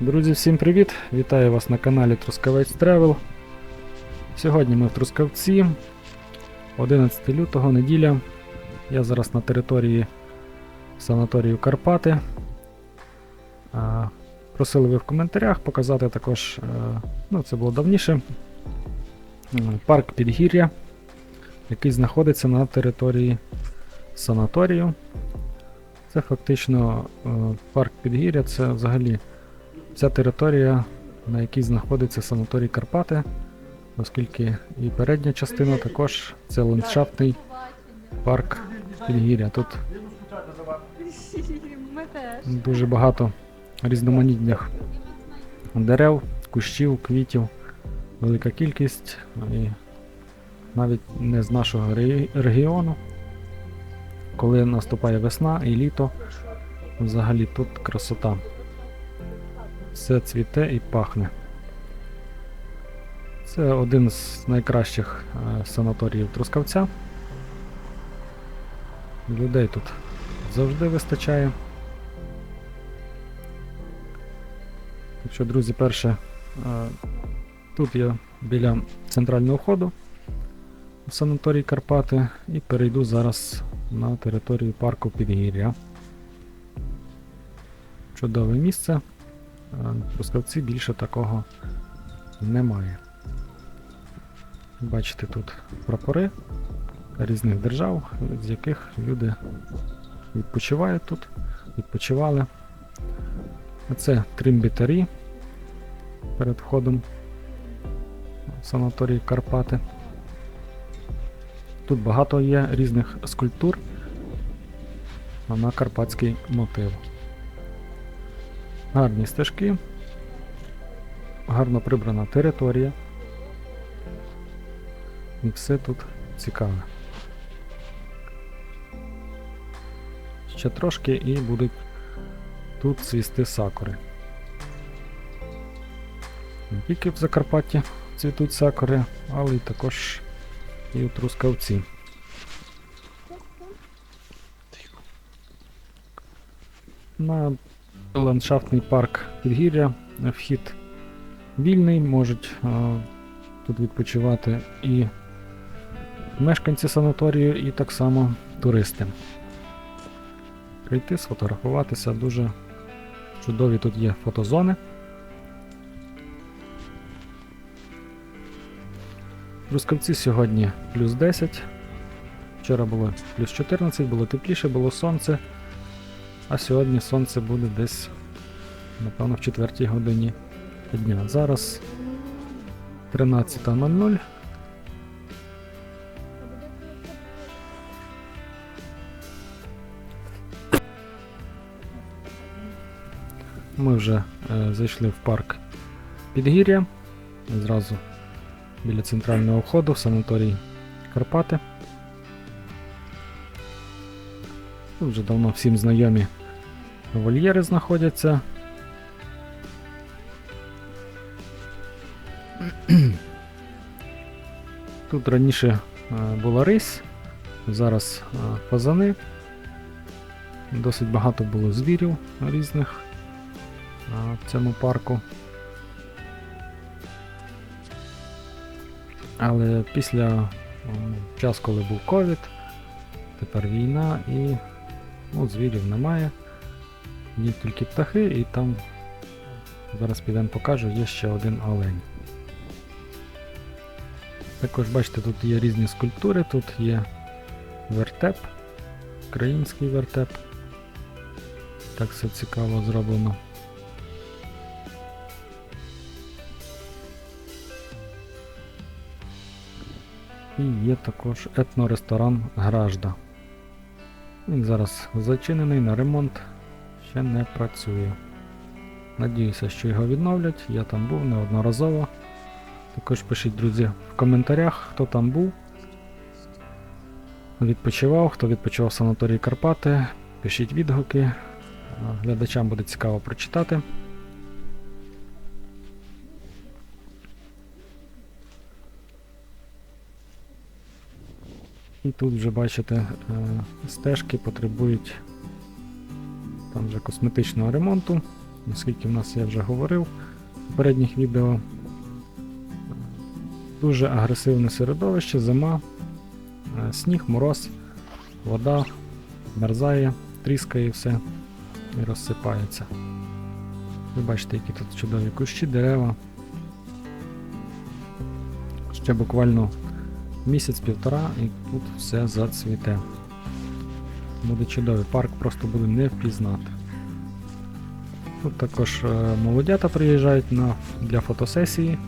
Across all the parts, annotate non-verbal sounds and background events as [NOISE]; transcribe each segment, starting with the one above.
Друзі, всім привіт! Вітаю вас на каналі Трускавець Тревел. Сьогодні ми в Трускавці, 11 лютого, неділя. Я зараз на території санаторію Карпати. Просили ви в коментарях показати також, е, ну це було давніше, парк Підгір'я, який знаходиться на території санаторію. Це фактично е, парк Підгір'я, це взагалі Ця територія, на якій знаходиться санаторій Карпати, оскільки і передня частина також це ландшафтний парк Підгір'я. Тут дуже багато різноманітних дерев, кущів, квітів, велика кількість, і навіть не з нашого регіону. Коли наступає весна і літо, взагалі тут красота. Все цвіте і пахне. Це один з найкращих е, санаторіїв Трускавця. Людей тут завжди вистачає. Так що, друзі, перше, е, тут я біля центрального входу в санаторій Карпати і перейду зараз на територію парку Підгір'я. Чудове місце. Е, В Трускавці більше такого немає. Бачите тут прапори різних держав, з яких люди відпочивають тут, відпочивали. Оце тримбітарі перед входом в санаторій Карпати. Тут багато є різних скульптур на карпатський мотив. Гарні стежки, гарно прибрана територія. І все тут цікаве. Ще трошки і будуть тут цвісти сакури. Не тільки в Закарпатті цвітуть сакури, але й також і у Трускавці. На ландшафтний парк Підгір'я вхід вільний, можуть е, тут відпочивати і мешканці санаторію, і так само туристи. Прийти, сфотографуватися, дуже чудові тут є фотозони. В Трускавці сьогодні плюс 10. Вчора було плюс 14, було тепліше, було сонце. А сьогодні сонце буде десь, напевно, в 4 годині дня. Зараз 13.00. Ми вже е, зайшли в парк Підгір'я. Зразу біля центрального входу в санаторій Карпати. Тут вже давно всім знайомі вольєри знаходяться. [CLEARS THROAT] Тут раніше е, була рись, зараз е, фазани. Досить багато було звірів різних е, в цьому парку. Але після м, час, коли був ковід, тепер війна і ну, звірів немає. Є тільки птахи і там зараз підемо покажу, є ще один олень. Також бачите, тут є різні скульптури, тут є вертеп, український вертеп. Так все цікаво зроблено. І є також етноресторан Гражда. Він зараз зачинений на ремонт, ще не працює. Надіюся, що його відновлять. Я там був неодноразово. Також пишіть, друзі, в коментарях, хто там був. Відпочивав, хто відпочивав в санаторії Карпати. Пишіть відгуки. Глядачам буде цікаво прочитати. І тут вже бачите, е, стежки потребують там вже косметичного ремонту. оскільки в нас я вже говорив в попередніх відео. Дуже агресивне середовище, зима, е, сніг, мороз, вода, мерзає, тріскає все і розсипається. Ви бачите, які тут чудові кущі, дерева. Ще буквально місяць-півтора і тут все зацвіте. Буде чудовий парк, просто буде не впізнати. Тут також е, молодята приїжджають на, для фотосесії.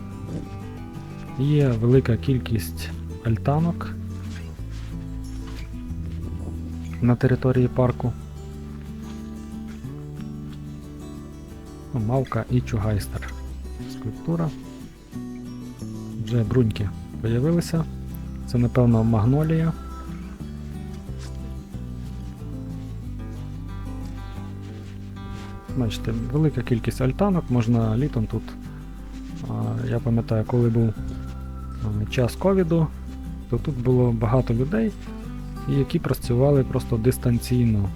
Є велика кількість альтанок на території парку. Мавка і чугайстер. Скульптура. Вже бруньки появилися. Це, напевно, магнолія. Бачите, велика кількість альтанок, можна літом тут. Я пам'ятаю, коли був час ковіду, то тут було багато людей, які працювали просто дистанційно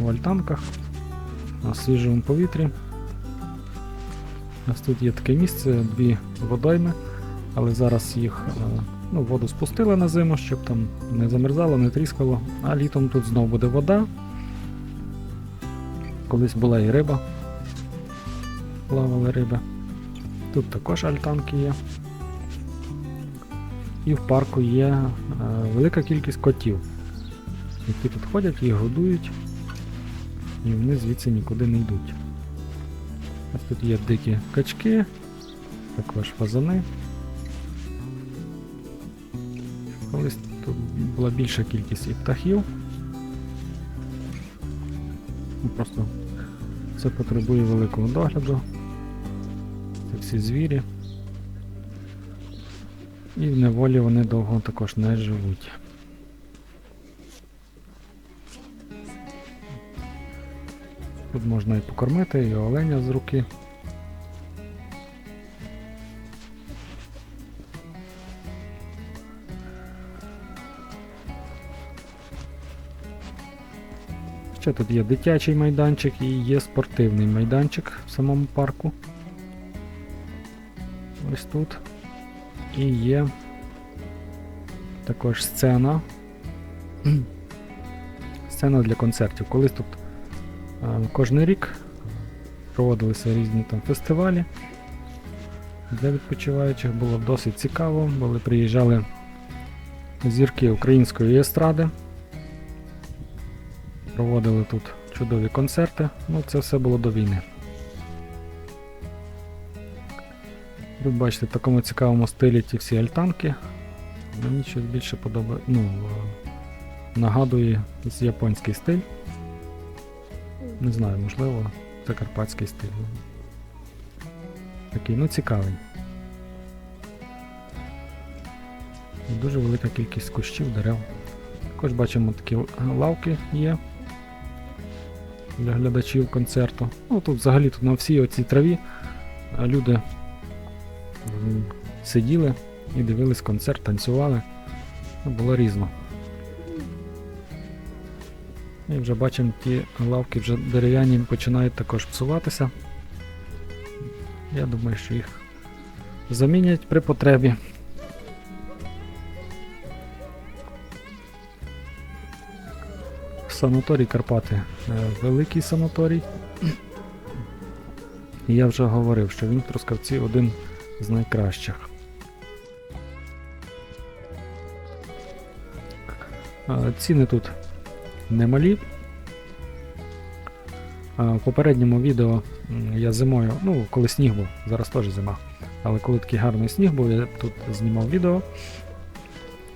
в альтанках на свіжому повітрі. У нас тут є таке місце, дві водойми, але зараз їх е, ну, воду спустили на зиму, щоб там не замерзало, не тріскало, а літом тут знов буде вода. Колись була і риба. Плавали риби. Тут також альтанки є. І в парку є е, велика кількість котів, які тут ходять, їх годують, і вони звідси нікуди не йдуть. Ось тут є дикі качки, також фазани. Колись тут була більша кількість і птахів. Ну, Просто це потребує великого догляду. Це всі звірі. І в неволі вони довго також не живуть. Тут можна і покормити, і оленя з руки. Ще тут є дитячий майданчик і є спортивний майданчик в самому парку. Ось тут. І є також сцена. [CLEARS THROAT] Сцена для концертів. Колись тут е, кожен рік проводилися різні там фестивалі для відпочиваючих. Було досить цікаво, були приїжджали зірки української естради. Проводили тут чудові концерти. Ну, це все було до війни. Тут бачите, в такому цікавому стилі ті всі альтанки. Мені щось більше подобає. Ну, е, нагадує японський стиль. Не знаю, можливо, це карпатський стиль. Такий, ну цікавий. І Дуже велика кількість кущів, дерев. Також бачимо такі лавки є для глядачів концерту. Ну тут взагалі тут на всій оцій траві люди сиділи і дивились концерт, танцювали. Ну, було різно. І вже бачимо, ті лавки вже дерев'яні починають також псуватися. Я думаю, що їх замінять при потребі. Санаторій Карпати. Е, Великий санаторій. Я вже говорив, що він в Трускавці один з найкращих. Е, Ціни тут немалі. В попередньому відео я зимою, ну, коли сніг був, зараз теж зима, але коли такий гарний сніг був, я тут знімав відео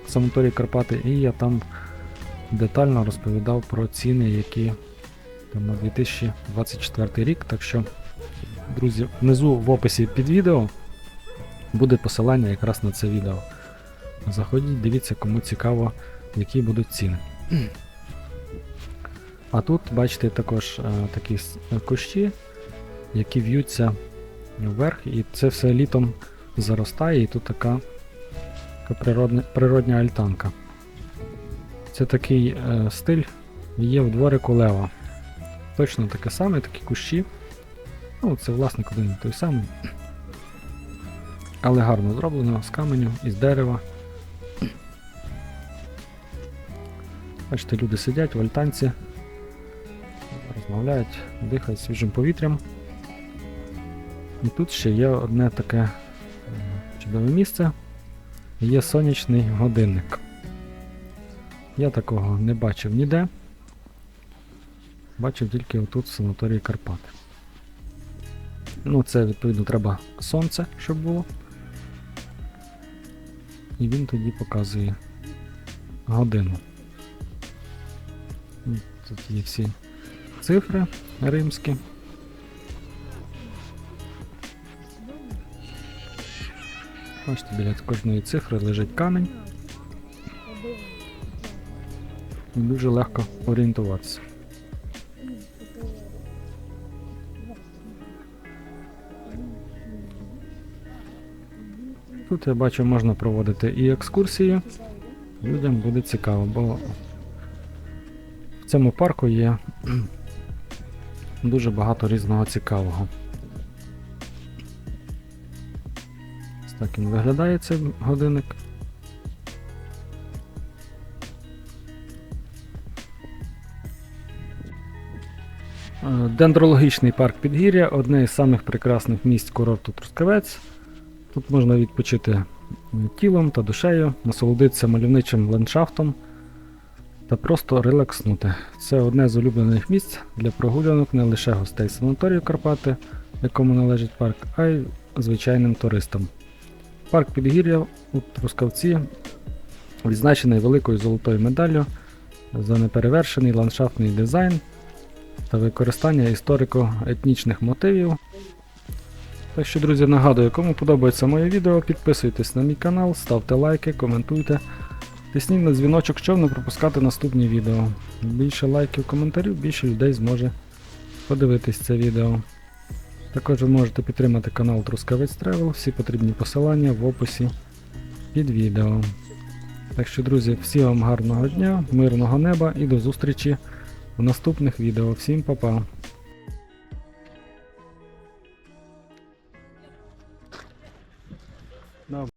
в санаторії Карпати, і я там детально розповідав про ціни, які там на 2024 рік. Так що, друзі, внизу в описі під відео буде посилання якраз на це відео. Заходіть, дивіться, кому цікаво, які будуть ціни. А тут, бачите, також е, такі кущі, які в'ються вверх, і це все літом заростає, і тут така, природна, природня альтанка. Це такий е, стиль є в дворику Лева Точно таке саме, такі кущі. Ну, це власник один той самий. Але гарно зроблено з каменю, із дерева. Бачите, люди сидять в альтанці, розмовляють, дихають свіжим повітрям. І тут ще є одне таке е, чудове місце. Є сонячний годинник. Я такого не бачив ніде. Бачив тільки отут в санаторії Карпати. Ну, це відповідно треба сонце, щоб було. І він тоді показує годину. Тут є всі цифри римські. Бачите, біля кожної цифри лежить камінь. І дуже легко орієнтуватися. Тут я бачу, можна проводити і екскурсії. Людям буде цікаво, бо в цьому парку є дуже багато різного цікавого. Ось так він виглядає цей годинник. Е, Дендрологічний парк Підгір'я одне із самих прекрасних місць курорту Трускавець. Тут можна відпочити тілом та душею, насолодитися мальовничим ландшафтом та просто релакснути. Це одне з улюблених місць для прогулянок не лише гостей санаторію Карпати, якому належить парк, а й звичайним туристам. Парк Підгір'я у Трускавці відзначений великою золотою медаллю за неперевершений ландшафтний дизайн та використання історико-етнічних мотивів. Так що, друзі, нагадую, кому подобається моє відео, підписуйтесь на мій канал, ставте лайки, коментуйте. Тисніть на дзвіночок, щоб не пропускати наступні відео. Більше лайків коментарів, більше людей зможе подивитись це відео. Також ви можете підтримати канал Трускавець Тревел, всі потрібні посилання в описі під відео. Так що, друзі, всім вам гарного дня, мирного неба і до зустрічі в наступних відео. Всім па-па!